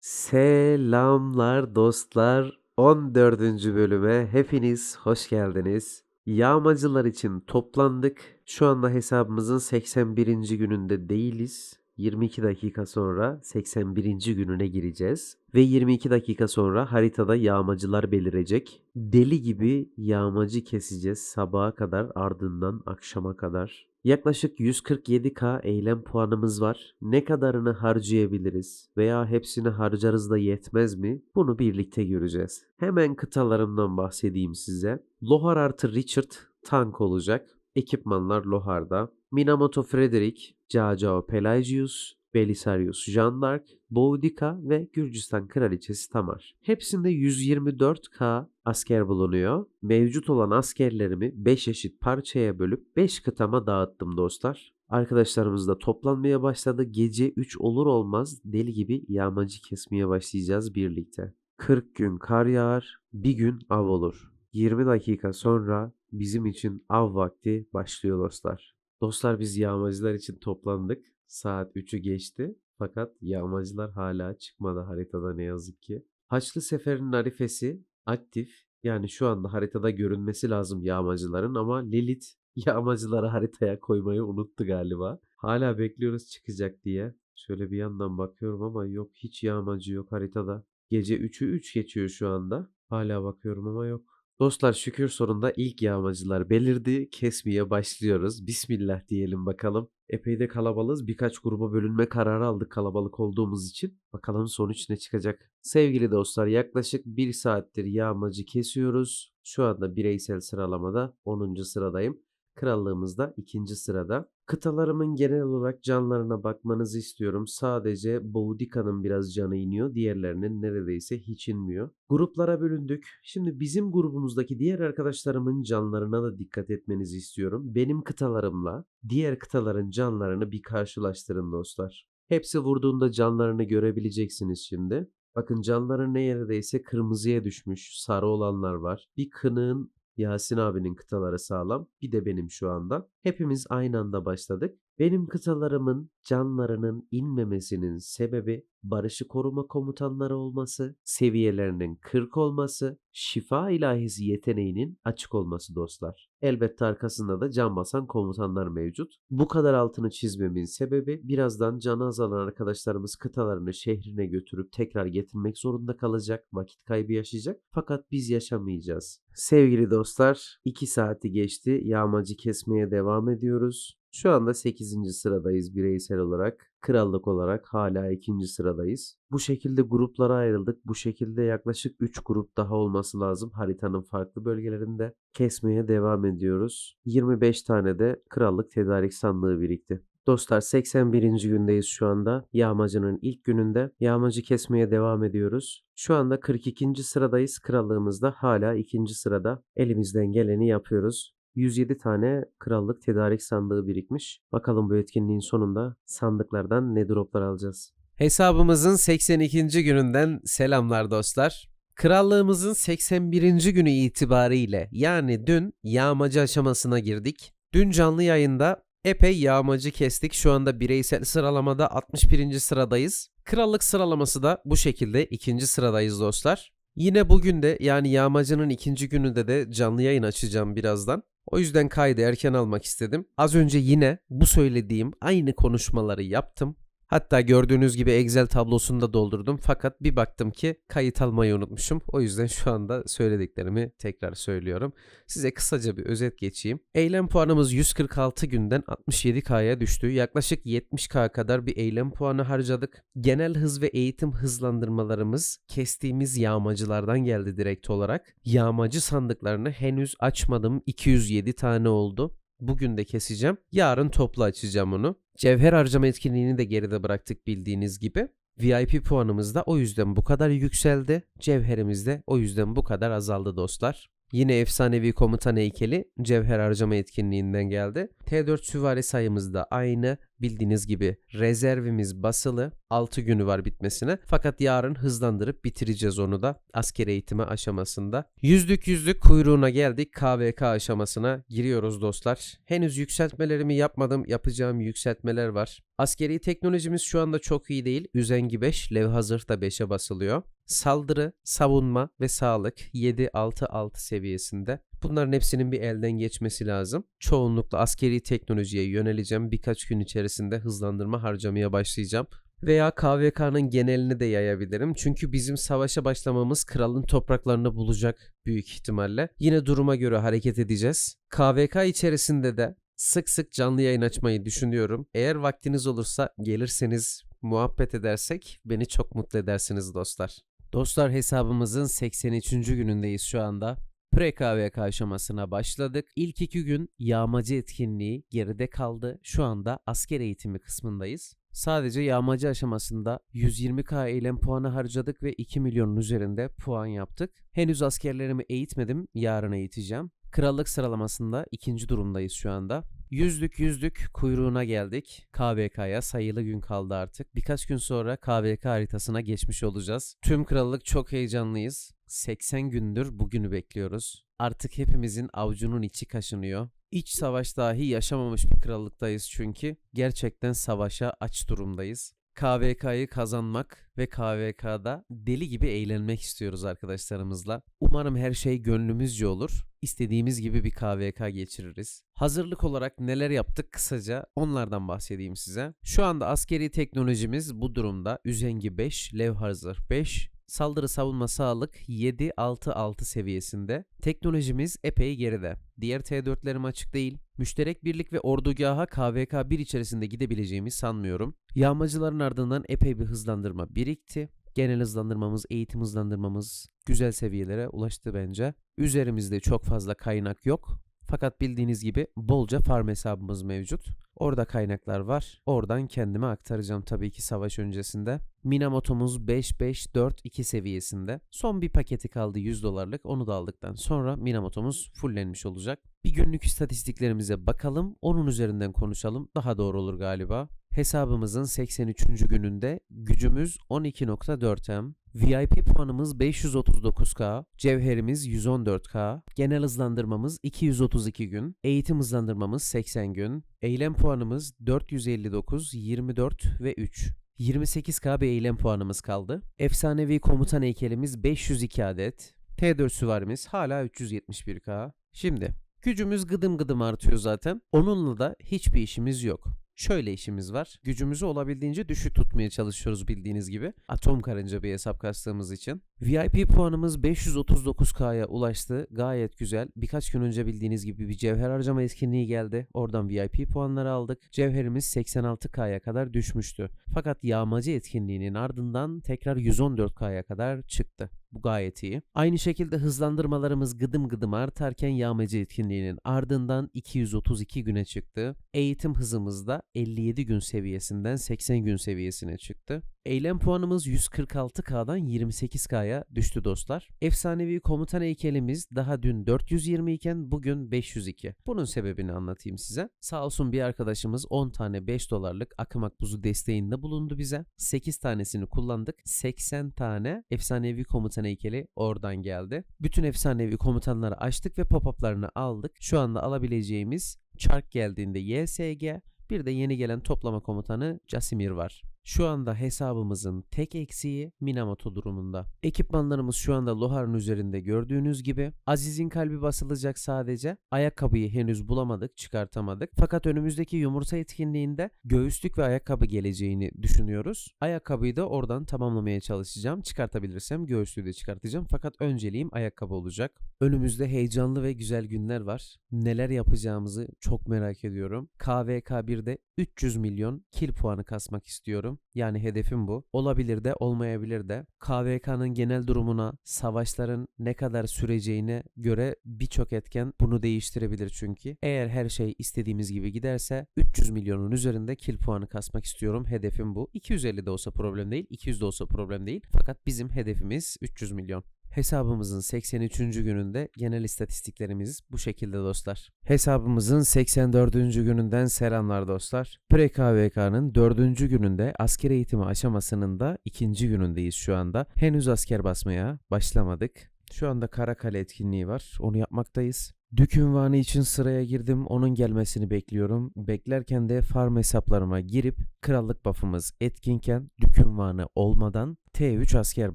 Selamlar dostlar. 14. bölüme hepiniz hoş geldiniz. Yağmacılar için toplandık. Şu anda hesabımızın 81. gününde değiliz. 22 dakika sonra 81. gününe gireceğiz. Ve 22 dakika sonra haritada yağmacılar belirecek. Deli gibi yağmacı keseceğiz sabaha kadar ardından akşama kadar. Yaklaşık 147k eylem puanımız var. Ne kadarını harcayabiliriz veya hepsini harcarız da yetmez mi? Bunu birlikte göreceğiz. Hemen kıtalarımdan bahsedeyim size. Lohar artı Richard tank olacak. Ekipmanlar Lohar'da. Minamoto Frederick, Cacao Pelagius, Belisarius Jean d'Arc, Boudica ve Gürcistan Kraliçesi Tamar. Hepsinde 124k asker bulunuyor. Mevcut olan askerlerimi 5 eşit parçaya bölüp 5 kıtama dağıttım dostlar. Arkadaşlarımız da toplanmaya başladı. Gece 3 olur olmaz deli gibi yağmacı kesmeye başlayacağız birlikte. 40 gün kar yağar, bir gün av olur. 20 dakika sonra bizim için av vakti başlıyor dostlar. Dostlar biz yağmacılar için toplandık. Saat 3'ü geçti. Fakat yağmacılar hala çıkmadı haritada ne yazık ki. Haçlı Sefer'in arifesi aktif. Yani şu anda haritada görünmesi lazım yağmacıların ama Lilith yağmacıları haritaya koymayı unuttu galiba. Hala bekliyoruz çıkacak diye. Şöyle bir yandan bakıyorum ama yok hiç yağmacı yok haritada. Gece 3'ü 3 geçiyor şu anda. Hala bakıyorum ama yok. Dostlar şükür sonunda ilk yağmacılar belirdi. Kesmeye başlıyoruz. Bismillah diyelim bakalım. Epey de kalabalığız. Birkaç gruba bölünme kararı aldık kalabalık olduğumuz için. Bakalım sonuç ne çıkacak. Sevgili dostlar yaklaşık 1 saattir yağmacı kesiyoruz. Şu anda bireysel sıralamada 10. sıradayım. Krallığımızda ikinci sırada. Kıtalarımın genel olarak canlarına bakmanızı istiyorum. Sadece Boudica'nın biraz canı iniyor. Diğerlerinin neredeyse hiç inmiyor. Gruplara bölündük. Şimdi bizim grubumuzdaki diğer arkadaşlarımın canlarına da dikkat etmenizi istiyorum. Benim kıtalarımla diğer kıtaların canlarını bir karşılaştırın dostlar. Hepsi vurduğunda canlarını görebileceksiniz şimdi. Bakın canları neredeyse kırmızıya düşmüş. Sarı olanlar var. Bir kınığın Yasin abinin kıtaları sağlam. Bir de benim şu anda. Hepimiz aynı anda başladık. Benim kıtalarımın canlarının inmemesinin sebebi barışı koruma komutanları olması, seviyelerinin 40 olması, şifa ilahisi yeteneğinin açık olması dostlar. Elbette arkasında da can basan komutanlar mevcut. Bu kadar altını çizmemin sebebi birazdan canı azalan arkadaşlarımız kıtalarını şehrine götürüp tekrar getirmek zorunda kalacak, vakit kaybı yaşayacak. Fakat biz yaşamayacağız. Sevgili dostlar, 2 saati geçti. Yağmacı kesmeye devam ediyoruz. Şu anda 8. sıradayız bireysel olarak. Krallık olarak hala 2. sıradayız. Bu şekilde gruplara ayrıldık. Bu şekilde yaklaşık 3 grup daha olması lazım haritanın farklı bölgelerinde. Kesmeye devam ediyoruz. 25 tane de krallık tedarik sandığı birikti. Dostlar 81. gündeyiz şu anda. Yağmacının ilk gününde. Yağmacı kesmeye devam ediyoruz. Şu anda 42. sıradayız. Krallığımızda hala 2. sırada. Elimizden geleni yapıyoruz. 107 tane krallık tedarik sandığı birikmiş. Bakalım bu etkinliğin sonunda sandıklardan ne droplar alacağız. Hesabımızın 82. gününden selamlar dostlar. Krallığımızın 81. günü itibariyle yani dün yağmacı aşamasına girdik. Dün canlı yayında epey yağmacı kestik. Şu anda bireysel sıralamada 61. sıradayız. Krallık sıralaması da bu şekilde ikinci sıradayız dostlar. Yine bugün de yani yağmacının ikinci gününde de canlı yayın açacağım birazdan. O yüzden kaydı erken almak istedim. Az önce yine bu söylediğim aynı konuşmaları yaptım. Hatta gördüğünüz gibi Excel tablosunda doldurdum fakat bir baktım ki kayıt almayı unutmuşum. O yüzden şu anda söylediklerimi tekrar söylüyorum. Size kısaca bir özet geçeyim. Eylem puanımız 146 günden 67K'ya düştü. Yaklaşık 70K kadar bir eylem puanı harcadık. Genel hız ve eğitim hızlandırmalarımız kestiğimiz yağmacılardan geldi direkt olarak. Yağmacı sandıklarını henüz açmadım. 207 tane oldu. Bugün de keseceğim. Yarın toplu açacağım onu. Cevher harcama etkinliğini de geride bıraktık bildiğiniz gibi. VIP puanımız da o yüzden bu kadar yükseldi. Cevherimiz de o yüzden bu kadar azaldı dostlar. Yine efsanevi komutan heykeli cevher harcama etkinliğinden geldi. T4 süvari sayımız da aynı. Bildiğiniz gibi rezervimiz basılı. 6 günü var bitmesine. Fakat yarın hızlandırıp bitireceğiz onu da asker eğitimi aşamasında. Yüzlük yüzlük kuyruğuna geldik. KVK aşamasına giriyoruz dostlar. Henüz yükseltmelerimi yapmadım. Yapacağım yükseltmeler var. Askeri teknolojimiz şu anda çok iyi değil. Üzengi 5, Levhazır da 5'e basılıyor. Saldırı, savunma ve sağlık 7-6-6 seviyesinde. Bunların hepsinin bir elden geçmesi lazım. Çoğunlukla askeri teknolojiye yöneleceğim. Birkaç gün içerisinde hızlandırma harcamaya başlayacağım. Veya KVK'nın genelini de yayabilirim. Çünkü bizim savaşa başlamamız kralın topraklarını bulacak büyük ihtimalle. Yine duruma göre hareket edeceğiz. KVK içerisinde de sık sık canlı yayın açmayı düşünüyorum. Eğer vaktiniz olursa gelirseniz muhabbet edersek beni çok mutlu edersiniz dostlar. Dostlar hesabımızın 83. günündeyiz şu anda. Pre-KVK aşamasına başladık. İlk iki gün yağmacı etkinliği geride kaldı. Şu anda asker eğitimi kısmındayız. Sadece yağmacı aşamasında 120k eylem puanı harcadık ve 2 milyonun üzerinde puan yaptık. Henüz askerlerimi eğitmedim, yarın eğiteceğim. Krallık sıralamasında ikinci durumdayız şu anda. Yüzlük yüzlük kuyruğuna geldik. KVK'ya sayılı gün kaldı artık. Birkaç gün sonra KVK haritasına geçmiş olacağız. Tüm krallık çok heyecanlıyız. 80 gündür bugünü bekliyoruz. Artık hepimizin avucunun içi kaşınıyor. İç savaş dahi yaşamamış bir krallıktayız çünkü. Gerçekten savaşa aç durumdayız. KVK'yı kazanmak ve KVK'da deli gibi eğlenmek istiyoruz arkadaşlarımızla. Umarım her şey gönlümüzce olur. İstediğimiz gibi bir KVK geçiririz. Hazırlık olarak neler yaptık kısaca onlardan bahsedeyim size. Şu anda askeri teknolojimiz bu durumda. Üzengi 5, Levhazır 5, Saldırı savunma sağlık 7-6-6 seviyesinde. Teknolojimiz epey geride. Diğer T4'lerim açık değil. Müşterek birlik ve ordugaha KVK 1 içerisinde gidebileceğimi sanmıyorum. Yağmacıların ardından epey bir hızlandırma birikti. Genel hızlandırmamız, eğitim hızlandırmamız güzel seviyelere ulaştı bence. Üzerimizde çok fazla kaynak yok. Fakat bildiğiniz gibi bolca farm hesabımız mevcut. Orada kaynaklar var. Oradan kendime aktaracağım tabii ki savaş öncesinde. Minamoto'muz 5-5-4-2 seviyesinde. Son bir paketi kaldı 100 dolarlık. Onu da aldıktan sonra Minamoto'muz fullenmiş olacak. Bir günlük istatistiklerimize bakalım. Onun üzerinden konuşalım. Daha doğru olur galiba. Hesabımızın 83. gününde gücümüz 12.4M, VIP puanımız 539k, cevherimiz 114k, genel hızlandırmamız 232 gün, eğitim hızlandırmamız 80 gün, eylem puanımız 459, 24 ve 3. 28k bir eylem puanımız kaldı. Efsanevi komutan heykelimiz 502 adet. T4 süvarimiz hala 371k. Şimdi gücümüz gıdım gıdım artıyor zaten. Onunla da hiçbir işimiz yok. Şöyle işimiz var. Gücümüzü olabildiğince düşük tutmaya çalışıyoruz bildiğiniz gibi. Atom karınca bir hesap kastığımız için. VIP puanımız 539K'ya ulaştı. Gayet güzel. Birkaç gün önce bildiğiniz gibi bir cevher harcama etkinliği geldi. Oradan VIP puanları aldık. Cevherimiz 86K'ya kadar düşmüştü. Fakat yağmacı etkinliğinin ardından tekrar 114K'ya kadar çıktı. Bu gayet iyi. Aynı şekilde hızlandırmalarımız gıdım gıdım artarken yağmacı etkinliğinin ardından 232 güne çıktı. Eğitim hızımız da 57 gün seviyesinden 80 gün seviyesine çıktı. Eylem puanımız 146K'dan 28K'ya düştü dostlar. Efsanevi komutan heykelimiz daha dün 420 iken bugün 502. Bunun sebebini anlatayım size. Sağ olsun bir arkadaşımız 10 tane 5 dolarlık akım akbuzu desteğinde bulundu bize. 8 tanesini kullandık. 80 tane efsanevi komutan heykeli oradan geldi. Bütün efsanevi komutanları açtık ve pop-up'larını aldık. Şu anda alabileceğimiz çark geldiğinde YSG bir de yeni gelen toplama komutanı Casimir var. Şu anda hesabımızın tek eksiği Minamoto durumunda. Ekipmanlarımız şu anda Lohar'ın üzerinde gördüğünüz gibi. Aziz'in kalbi basılacak sadece. Ayakkabıyı henüz bulamadık, çıkartamadık. Fakat önümüzdeki yumurta etkinliğinde göğüslük ve ayakkabı geleceğini düşünüyoruz. Ayakkabıyı da oradan tamamlamaya çalışacağım. Çıkartabilirsem göğüslüğü de çıkartacağım. Fakat önceliğim ayakkabı olacak. Önümüzde heyecanlı ve güzel günler var. Neler yapacağımızı çok merak ediyorum. KVK1'de 300 milyon kill puanı kasmak istiyorum. Yani hedefim bu. Olabilir de olmayabilir de. KVK'nın genel durumuna, savaşların ne kadar süreceğine göre birçok etken bunu değiştirebilir çünkü. Eğer her şey istediğimiz gibi giderse 300 milyonun üzerinde kill puanı kasmak istiyorum. Hedefim bu. 250 de olsa problem değil, 200 de olsa problem değil. Fakat bizim hedefimiz 300 milyon. Hesabımızın 83. gününde genel istatistiklerimiz bu şekilde dostlar. Hesabımızın 84. gününden selamlar dostlar. Pre-KVK'nın 4. gününde asker eğitimi aşamasının da 2. günündeyiz şu anda. Henüz asker basmaya başlamadık. Şu anda Karakale etkinliği var. Onu yapmaktayız. Dük ünvanı için sıraya girdim. Onun gelmesini bekliyorum. Beklerken de farm hesaplarıma girip krallık buff'ımız etkinken dük ünvanı olmadan T3 asker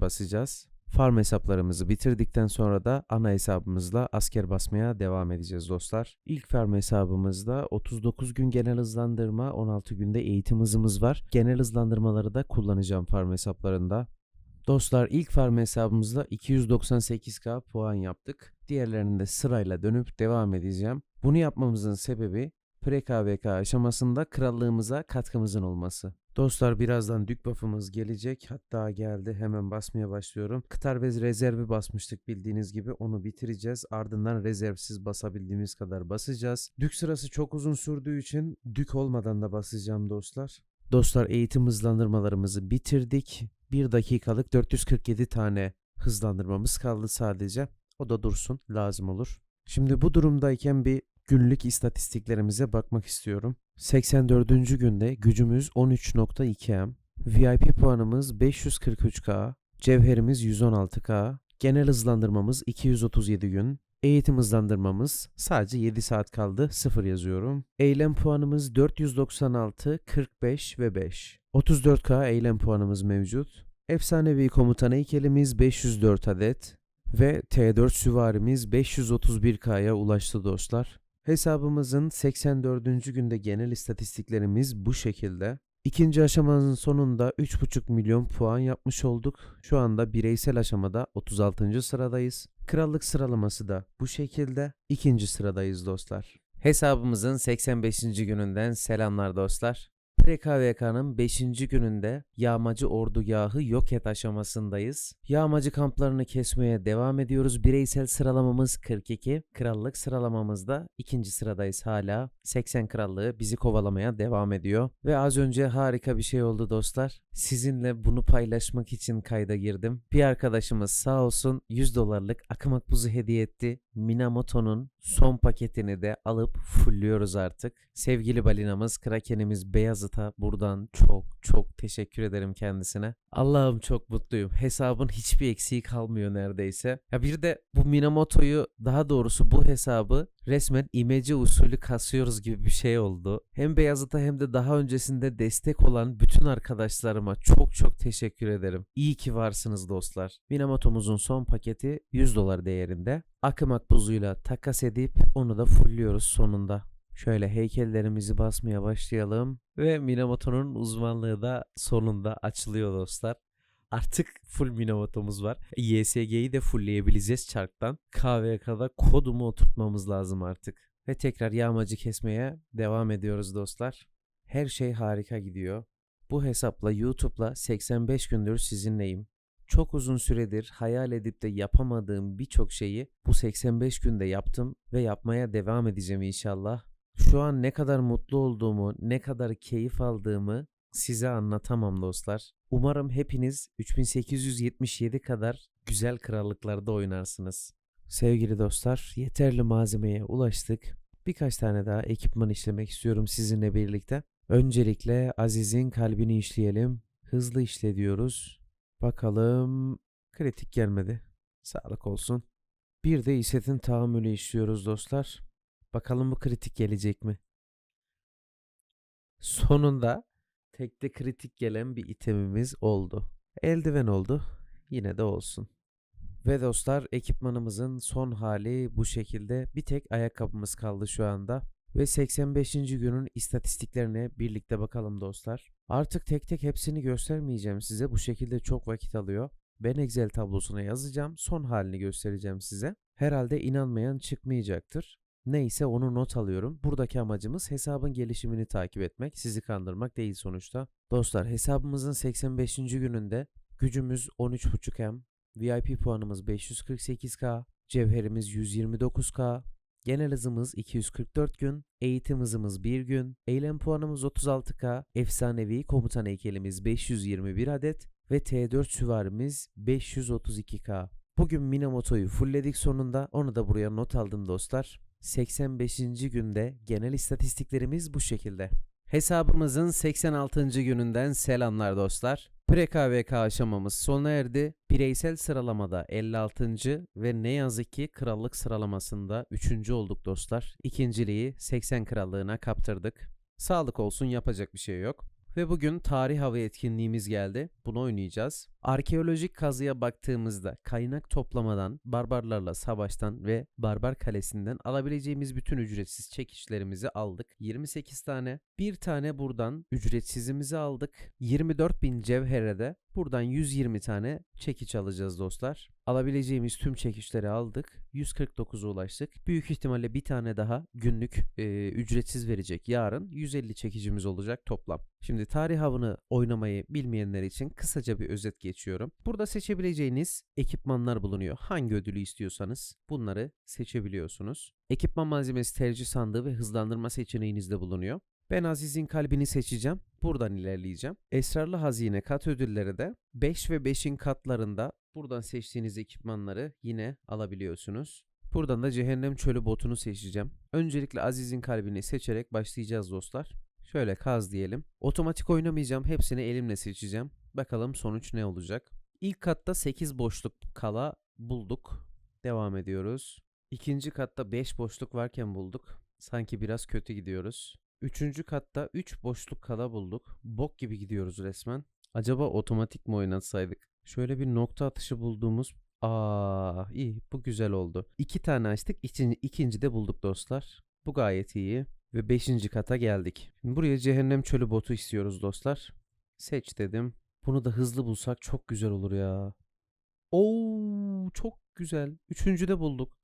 basacağız. Farm hesaplarımızı bitirdikten sonra da ana hesabımızla asker basmaya devam edeceğiz dostlar. İlk farm hesabımızda 39 gün genel hızlandırma, 16 günde eğitim hızımız var. Genel hızlandırmaları da kullanacağım farm hesaplarında. Dostlar ilk farm hesabımızda 298k puan yaptık. Diğerlerini de sırayla dönüp devam edeceğim. Bunu yapmamızın sebebi pre-KVK aşamasında krallığımıza katkımızın olması. Dostlar birazdan dük buff'ımız gelecek. Hatta geldi. Hemen basmaya başlıyorum. Kıtar ve rezervi basmıştık bildiğiniz gibi. Onu bitireceğiz. Ardından rezervsiz basabildiğimiz kadar basacağız. Dük sırası çok uzun sürdüğü için dük olmadan da basacağım dostlar. Dostlar eğitim hızlandırmalarımızı bitirdik. 1 dakikalık 447 tane hızlandırmamız kaldı sadece. O da dursun lazım olur. Şimdi bu durumdayken bir günlük istatistiklerimize bakmak istiyorum. 84. günde gücümüz 13.2M, VIP puanımız 543K, cevherimiz 116K, genel hızlandırmamız 237 gün, eğitim hızlandırmamız sadece 7 saat kaldı 0 yazıyorum. Eylem puanımız 496, 45 ve 5. 34K eylem puanımız mevcut. Efsanevi komutan heykelimiz 504 adet ve T4 süvarimiz 531K'ya ulaştı dostlar. Hesabımızın 84. günde genel istatistiklerimiz bu şekilde. İkinci aşamanın sonunda 3,5 milyon puan yapmış olduk. Şu anda bireysel aşamada 36. sıradayız. Krallık sıralaması da bu şekilde. İkinci sıradayız dostlar. Hesabımızın 85. gününden selamlar dostlar. PKVK'nın 5. gününde yağmacı ordugahı yok et aşamasındayız. Yağmacı kamplarını kesmeye devam ediyoruz. Bireysel sıralamamız 42. Krallık sıralamamızda ikinci sıradayız hala. 80 krallığı bizi kovalamaya devam ediyor. Ve az önce harika bir şey oldu dostlar. Sizinle bunu paylaşmak için kayda girdim. Bir arkadaşımız sağ olsun 100 dolarlık akım akbuzu hediye etti. Minamoto'nun son paketini de alıp fulluyoruz artık. Sevgili balinamız, krakenimiz Beyazıt'a buradan çok çok teşekkür ederim kendisine. Allah'ım çok mutluyum. Hesabın hiçbir eksiği kalmıyor neredeyse. Ya bir de bu Minamoto'yu daha doğrusu bu hesabı resmen imece usulü kasıyoruz gibi bir şey oldu. Hem Beyazıt'a hem de daha öncesinde destek olan bütün arkadaşlarıma çok çok teşekkür ederim. İyi ki varsınız dostlar. Minamoto'muzun son paketi 100 dolar değerinde. Akım akbuzuyla takas edip onu da fullliyoruz sonunda. Şöyle heykellerimizi basmaya başlayalım ve Minamoto'nun uzmanlığı da sonunda açılıyor dostlar. Artık full Minamoto'muz var. YSG'yi de fullleyebileceğiz çarktan. KVK'da kodumu oturtmamız lazım artık. Ve tekrar yağmacı kesmeye devam ediyoruz dostlar. Her şey harika gidiyor. Bu hesapla YouTube'la 85 gündür sizinleyim. Çok uzun süredir hayal edip de yapamadığım birçok şeyi bu 85 günde yaptım ve yapmaya devam edeceğim inşallah. Şu an ne kadar mutlu olduğumu, ne kadar keyif aldığımı size anlatamam dostlar. Umarım hepiniz 3877 kadar güzel krallıklarda oynarsınız. Sevgili dostlar, yeterli malzemeye ulaştık. Birkaç tane daha ekipman işlemek istiyorum sizinle birlikte. Öncelikle Aziz'in kalbini işleyelim. Hızlı işle diyoruz. Bakalım kritik gelmedi. Sağlık olsun. Bir de İset'in tahammülü işliyoruz dostlar. Bakalım bu kritik gelecek mi? Sonunda tekte kritik gelen bir itemimiz oldu. Eldiven oldu. Yine de olsun. Ve dostlar ekipmanımızın son hali bu şekilde. Bir tek ayakkabımız kaldı şu anda. Ve 85. günün istatistiklerine birlikte bakalım dostlar. Artık tek tek hepsini göstermeyeceğim size. Bu şekilde çok vakit alıyor. Ben Excel tablosuna yazacağım. Son halini göstereceğim size. Herhalde inanmayan çıkmayacaktır. Neyse onu not alıyorum. Buradaki amacımız hesabın gelişimini takip etmek, sizi kandırmak değil sonuçta. Dostlar hesabımızın 85. gününde gücümüz 13.5M, VIP puanımız 548K, cevherimiz 129K, genel hızımız 244 gün, eğitim hızımız 1 gün, eylem puanımız 36K, efsanevi komutan heykelimiz 521 adet ve T4 süvarimiz 532K. Bugün Minamoto'yu fullledik sonunda. Onu da buraya not aldım dostlar. 85. günde genel istatistiklerimiz bu şekilde. Hesabımızın 86. gününden selamlar dostlar. Pre-KVK aşamamız sona erdi. Bireysel sıralamada 56. ve ne yazık ki krallık sıralamasında 3. olduk dostlar. İkinciliği 80 krallığına kaptırdık. Sağlık olsun yapacak bir şey yok. Ve bugün tarih hava etkinliğimiz geldi. Bunu oynayacağız. Arkeolojik kazıya baktığımızda kaynak toplamadan, barbarlarla savaştan ve barbar kalesinden alabileceğimiz bütün ücretsiz çekişlerimizi aldık. 28 tane. Bir tane buradan ücretsizimizi aldık. 24.000 cevhere de buradan 120 tane çekiç alacağız dostlar. Alabileceğimiz tüm çekişleri aldık. 149'a ulaştık. Büyük ihtimalle bir tane daha günlük e, ücretsiz verecek. Yarın 150 çekicimiz olacak toplam. Şimdi tarih avını oynamayı bilmeyenler için kısaca bir özet geçiyorum. Burada seçebileceğiniz ekipmanlar bulunuyor. Hangi ödülü istiyorsanız bunları seçebiliyorsunuz. Ekipman malzemesi tercih sandığı ve hızlandırma seçeneğiniz de bulunuyor. Ben Aziz'in kalbini seçeceğim. Buradan ilerleyeceğim. Esrarlı hazine kat ödülleri de 5 ve 5'in katlarında buradan seçtiğiniz ekipmanları yine alabiliyorsunuz. Buradan da cehennem çölü botunu seçeceğim. Öncelikle Aziz'in kalbini seçerek başlayacağız dostlar. Şöyle kaz diyelim. Otomatik oynamayacağım. Hepsini elimle seçeceğim. Bakalım sonuç ne olacak. İlk katta 8 boşluk kala bulduk. Devam ediyoruz. İkinci katta 5 boşluk varken bulduk. Sanki biraz kötü gidiyoruz. Üçüncü katta 3 boşluk kala bulduk. Bok gibi gidiyoruz resmen. Acaba otomatik mi oynatsaydık? Şöyle bir nokta atışı bulduğumuz Aa iyi bu güzel oldu. İki tane açtık. İkinci, ikinci de bulduk dostlar. Bu gayet iyi. Ve beşinci kata geldik. Şimdi buraya cehennem çölü botu istiyoruz dostlar. Seç dedim. Bunu da hızlı bulsak çok güzel olur ya. Oo çok güzel. Üçüncü de bulduk.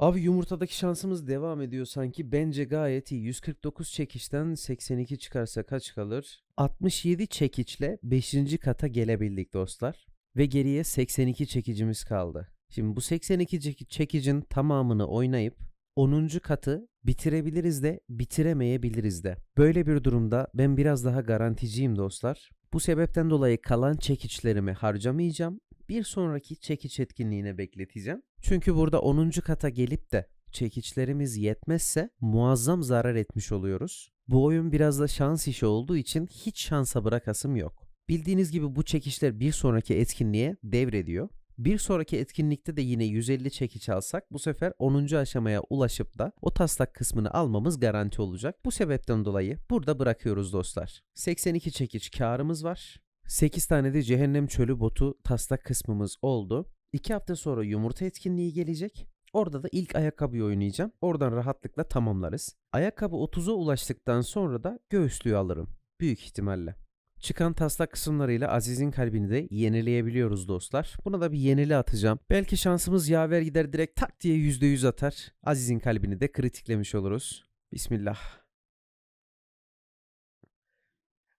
Abi yumurtadaki şansımız devam ediyor sanki. Bence gayet iyi. 149 çekişten 82 çıkarsa kaç kalır? 67 çekiçle 5. kata gelebildik dostlar. Ve geriye 82 çekicimiz kaldı. Şimdi bu 82 çeki- çekicin tamamını oynayıp 10. katı bitirebiliriz de bitiremeyebiliriz de. Böyle bir durumda ben biraz daha garanticiyim dostlar. Bu sebepten dolayı kalan çekiçlerimi harcamayacağım. Bir sonraki çekiç etkinliğine bekleteceğim. Çünkü burada 10. kata gelip de çekiçlerimiz yetmezse muazzam zarar etmiş oluyoruz. Bu oyun biraz da şans işi olduğu için hiç şansa bırakasım yok. Bildiğiniz gibi bu çekişler bir sonraki etkinliğe devrediyor. Bir sonraki etkinlikte de yine 150 çekiç alsak bu sefer 10. aşamaya ulaşıp da o taslak kısmını almamız garanti olacak. Bu sebepten dolayı burada bırakıyoruz dostlar. 82 çekiç karımız var. 8 tane de cehennem çölü botu taslak kısmımız oldu. 2 hafta sonra yumurta etkinliği gelecek. Orada da ilk ayakkabıyı oynayacağım. Oradan rahatlıkla tamamlarız. Ayakkabı 30'a ulaştıktan sonra da göğüslüğü alırım. Büyük ihtimalle. Çıkan taslak kısımlarıyla Aziz'in kalbini de yenileyebiliyoruz dostlar. Buna da bir yenili atacağım. Belki şansımız yaver gider direkt tak diye %100 atar. Aziz'in kalbini de kritiklemiş oluruz. Bismillah.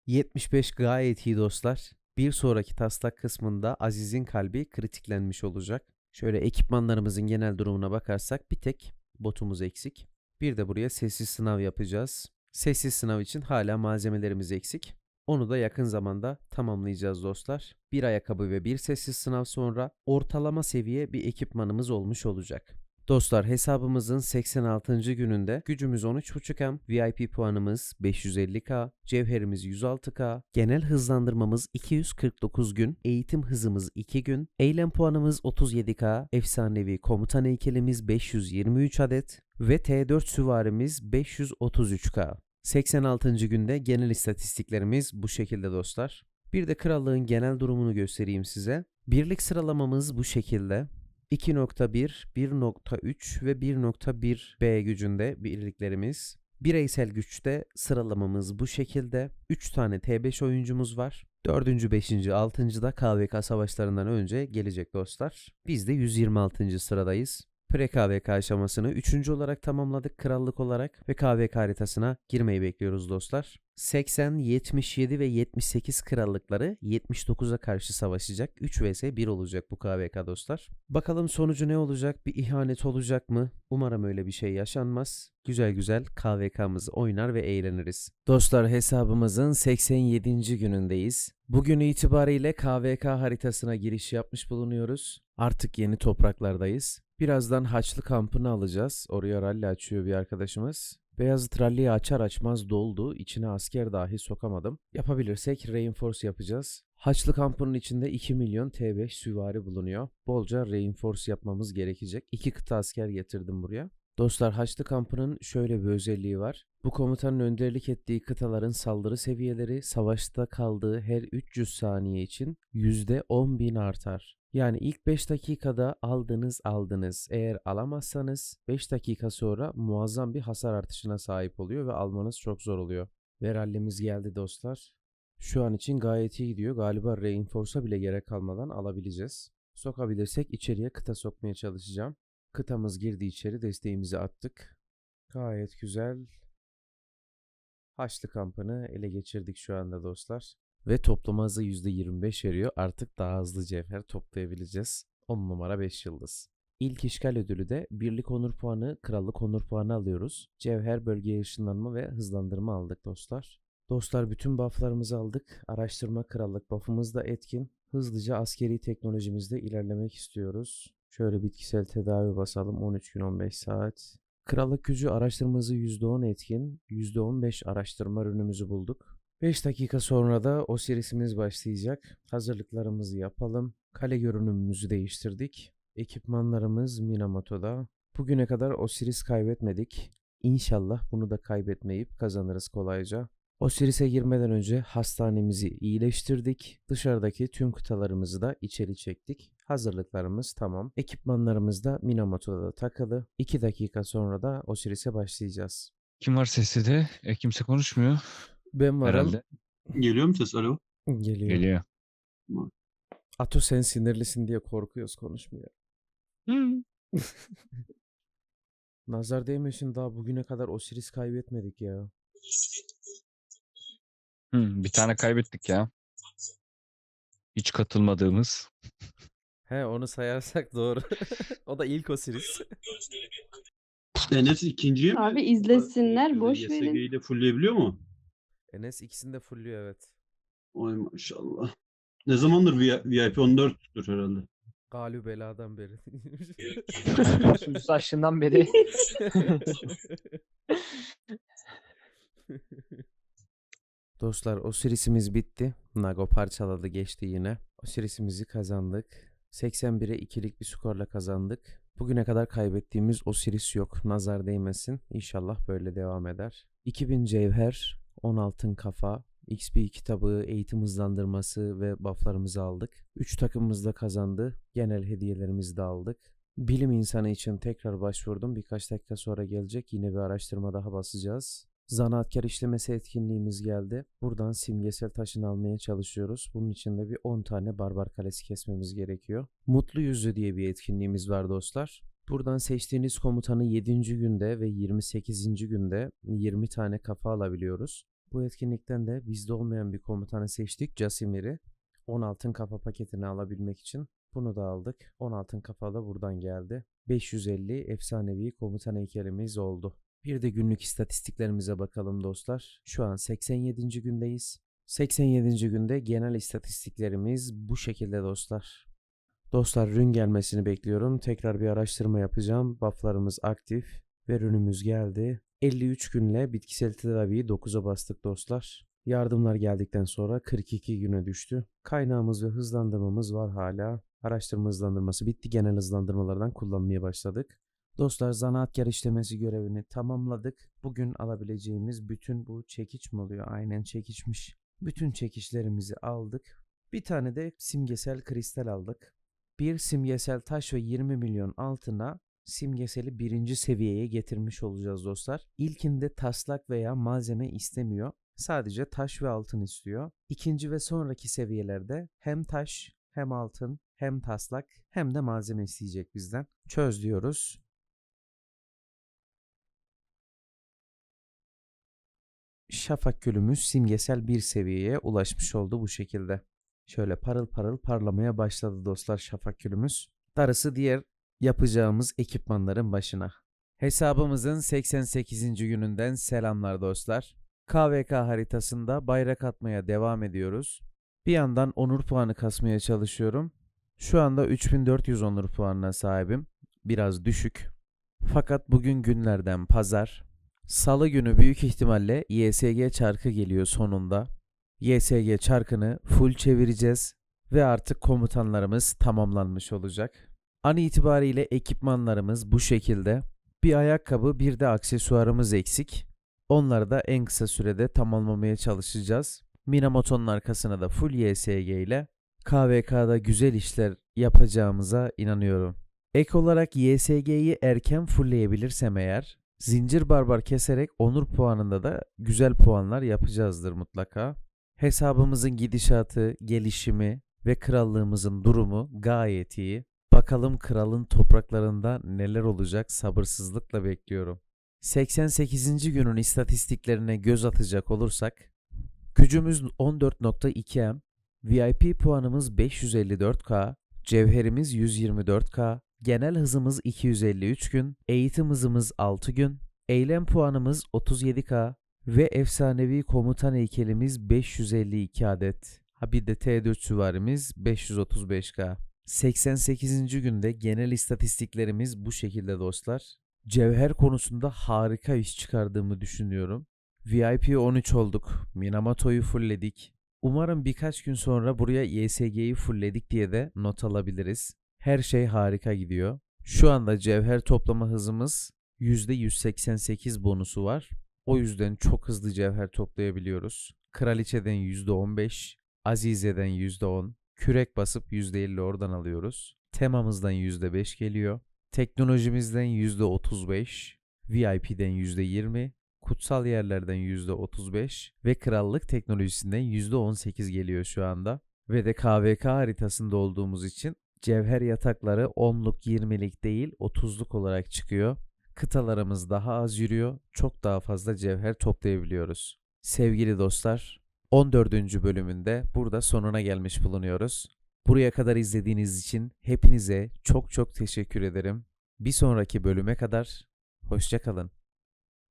75 gayet iyi dostlar. Bir sonraki taslak kısmında Aziz'in kalbi kritiklenmiş olacak. Şöyle ekipmanlarımızın genel durumuna bakarsak bir tek botumuz eksik. Bir de buraya sessiz sınav yapacağız. Sessiz sınav için hala malzemelerimiz eksik. Onu da yakın zamanda tamamlayacağız dostlar. Bir ayakkabı ve bir sessiz sınav sonra ortalama seviye bir ekipmanımız olmuş olacak. Dostlar hesabımızın 86. gününde gücümüz 13.5M, VIP puanımız 550k, cevherimiz 106k, genel hızlandırmamız 249 gün, eğitim hızımız 2 gün, eylem puanımız 37k, efsanevi komutan heykelimiz 523 adet ve T4 süvarimiz 533k. 86. günde genel istatistiklerimiz bu şekilde dostlar. Bir de krallığın genel durumunu göstereyim size. Birlik sıralamamız bu şekilde. 2.1, 1.3 ve 1.1 B gücünde birliklerimiz. Bireysel güçte sıralamamız bu şekilde. 3 tane T5 oyuncumuz var. 4. 5. 6. da KVK savaşlarından önce gelecek dostlar. Biz de 126. sıradayız. Pre-KVK aşamasını 3. olarak tamamladık krallık olarak ve KVK haritasına girmeyi bekliyoruz dostlar. 80, 77 ve 78 krallıkları 79'a karşı savaşacak. 3 vs 1 olacak bu KVK dostlar. Bakalım sonucu ne olacak? Bir ihanet olacak mı? Umarım öyle bir şey yaşanmaz. Güzel güzel KVK'mızı oynar ve eğleniriz. Dostlar hesabımızın 87. günündeyiz. Bugün itibariyle KVK haritasına giriş yapmış bulunuyoruz. Artık yeni topraklardayız. Birazdan Haçlı kampını alacağız. Oraya rally açıyor bir arkadaşımız. Beyazıt rally'yi açar açmaz doldu. İçine asker dahi sokamadım. Yapabilirsek reinforce yapacağız. Haçlı kampının içinde 2 milyon T5 süvari bulunuyor. Bolca reinforce yapmamız gerekecek. İki kıta asker getirdim buraya. Dostlar Haçlı kampının şöyle bir özelliği var. Bu komutanın önderlik ettiği kıtaların saldırı seviyeleri savaşta kaldığı her 300 saniye için %10.000 artar. Yani ilk 5 dakikada aldınız aldınız. Eğer alamazsanız 5 dakika sonra muazzam bir hasar artışına sahip oluyor ve almanız çok zor oluyor. Ve rallimiz geldi dostlar. Şu an için gayet iyi gidiyor. Galiba reinforce'a bile gerek kalmadan alabileceğiz. Sokabilirsek içeriye kıta sokmaya çalışacağım. Kıtamız girdi içeri desteğimizi attık. Gayet güzel. Haçlı kampını ele geçirdik şu anda dostlar. Ve toplama hızı %25 veriyor. Artık daha hızlı cevher toplayabileceğiz. 10 numara 5 yıldız. İlk işgal ödülü de birlik onur puanı, krallık onur puanı alıyoruz. Cevher bölgeye ışınlanma ve hızlandırma aldık dostlar. Dostlar bütün bufflarımızı aldık. Araştırma krallık buff'ımız da etkin. Hızlıca askeri teknolojimizde ilerlemek istiyoruz. Şöyle bitkisel tedavi basalım 13 gün 15 saat. Krallık gücü araştırma hızı %10 etkin. %15 araştırma ürünümüzü bulduk. 5 dakika sonra da Osiris'imiz başlayacak. Hazırlıklarımızı yapalım. Kale görünümümüzü değiştirdik. Ekipmanlarımız Minamoto'da. Bugüne kadar Osiris kaybetmedik. İnşallah bunu da kaybetmeyip kazanırız kolayca. Osiris'e girmeden önce hastanemizi iyileştirdik. Dışarıdaki tüm kıtalarımızı da içeri çektik. Hazırlıklarımız tamam. Ekipmanlarımız da Minamoto'da da takılı. 2 dakika sonra da Osiris'e başlayacağız. Kim var sesli de? E, kimse konuşmuyor Ben varım. herhalde. Geliyor mu ses? Alo. Geliyor. Geliyor. Ato sen sinirlisin diye korkuyoruz konuşmuyor. Nazar değmesin daha bugüne kadar Osiris kaybetmedik ya. Hı, bir tane kaybettik ya. Hiç katılmadığımız. He onu sayarsak doğru. o da ilk Osiris. Enes ikinciye mi? Abi izlesinler, boş verin. YSG'yi de fullleyebiliyor mu? Enes ikisini de fullüyor evet. Oy maşallah. Ne zamandır VIP 14'tür herhalde. Galü beladan beri. Sus yaşından beri. Dostlar Osiris'imiz bitti. Nago parçaladı geçti yine. Osiris'imizi kazandık. 81'e 2'lik bir skorla kazandık. Bugüne kadar kaybettiğimiz Osiris yok. Nazar değmesin. İnşallah böyle devam eder. 2000 cevher, 10 altın kafa, XP kitabı, eğitim hızlandırması ve bufflarımızı aldık. 3 takımımız da kazandı. Genel hediyelerimizi de aldık. Bilim insanı için tekrar başvurdum. Birkaç dakika sonra gelecek. Yine bir araştırma daha basacağız. Zanaatkar işlemesi etkinliğimiz geldi. Buradan simgesel taşını almaya çalışıyoruz. Bunun için de bir 10 tane barbar kalesi kesmemiz gerekiyor. Mutlu yüzlü diye bir etkinliğimiz var dostlar. Buradan seçtiğiniz komutanı 7. günde ve 28. günde 20 tane kafa alabiliyoruz. Bu etkinlikten de bizde olmayan bir komutanı seçtik. Casimir'i. 10 altın kafa paketini alabilmek için bunu da aldık. 10 altın kafa da buradan geldi. 550 efsanevi komutan heykelimiz oldu. Bir de günlük istatistiklerimize bakalım dostlar. Şu an 87. gündeyiz. 87. günde genel istatistiklerimiz bu şekilde dostlar. Dostlar rün gelmesini bekliyorum. Tekrar bir araştırma yapacağım. Bufflarımız aktif ve rünümüz geldi. 53 günle bitkisel tedaviyi 9'a bastık dostlar. Yardımlar geldikten sonra 42 güne düştü. Kaynağımız ve hızlandırmamız var hala. Araştırma hızlandırması bitti. Genel hızlandırmalardan kullanmaya başladık. Dostlar zanaatkar işlemesi görevini tamamladık. Bugün alabileceğimiz bütün bu çekiç mi oluyor? Aynen çekiçmiş. Bütün çekiçlerimizi aldık. Bir tane de simgesel kristal aldık bir simgesel taş ve 20 milyon altına simgeseli birinci seviyeye getirmiş olacağız dostlar. İlkinde taslak veya malzeme istemiyor. Sadece taş ve altın istiyor. İkinci ve sonraki seviyelerde hem taş hem altın hem taslak hem de malzeme isteyecek bizden. Çöz diyoruz. Şafak Gölümüz simgesel bir seviyeye ulaşmış oldu bu şekilde. Şöyle parıl parıl parlamaya başladı dostlar şafak gülümüz. Darısı diğer yapacağımız ekipmanların başına. Hesabımızın 88. gününden selamlar dostlar. KVK haritasında bayrak atmaya devam ediyoruz. Bir yandan onur puanı kasmaya çalışıyorum. Şu anda 3400 onur puanına sahibim. Biraz düşük. Fakat bugün günlerden pazar. Salı günü büyük ihtimalle YSG çarkı geliyor sonunda. YSG çarkını full çevireceğiz ve artık komutanlarımız tamamlanmış olacak. An itibariyle ekipmanlarımız bu şekilde. Bir ayakkabı bir de aksesuarımız eksik. Onları da en kısa sürede tamamlamaya çalışacağız. Minamoto'nun arkasına da full YSG ile KVK'da güzel işler yapacağımıza inanıyorum. Ek olarak YSG'yi erken fullleyebilirsem eğer, zincir barbar keserek onur puanında da güzel puanlar yapacağızdır mutlaka. Hesabımızın gidişatı, gelişimi ve krallığımızın durumu gayet iyi. Bakalım kralın topraklarında neler olacak sabırsızlıkla bekliyorum. 88. günün istatistiklerine göz atacak olursak, gücümüz 14.2M, VIP puanımız 554K, cevherimiz 124K, genel hızımız 253 gün, eğitim hızımız 6 gün, eylem puanımız 37K ve efsanevi komutan heykelimiz 552 adet. Ha bir de T4 süvarimiz 535K. 88. günde genel istatistiklerimiz bu şekilde dostlar. Cevher konusunda harika iş çıkardığımı düşünüyorum. VIP 13 olduk. Minamato'yu fullledik. Umarım birkaç gün sonra buraya YSG'yi fullledik diye de not alabiliriz. Her şey harika gidiyor. Şu anda cevher toplama hızımız %188 bonusu var. O yüzden çok hızlı cevher toplayabiliyoruz. Kraliçeden %15, Azize'den %10, kürek basıp %50 oradan alıyoruz. Temamızdan %5 geliyor. Teknolojimizden %35, VIP'den %20, kutsal yerlerden %35 ve krallık teknolojisinden %18 geliyor şu anda. Ve de KVK haritasında olduğumuz için cevher yatakları 10'luk 20'lik değil 30'luk olarak çıkıyor. Kıtalarımız daha az yürüyor. Çok daha fazla cevher toplayabiliyoruz. Sevgili dostlar, 14. bölümünde burada sonuna gelmiş bulunuyoruz. Buraya kadar izlediğiniz için hepinize çok çok teşekkür ederim. Bir sonraki bölüme kadar hoşçakalın.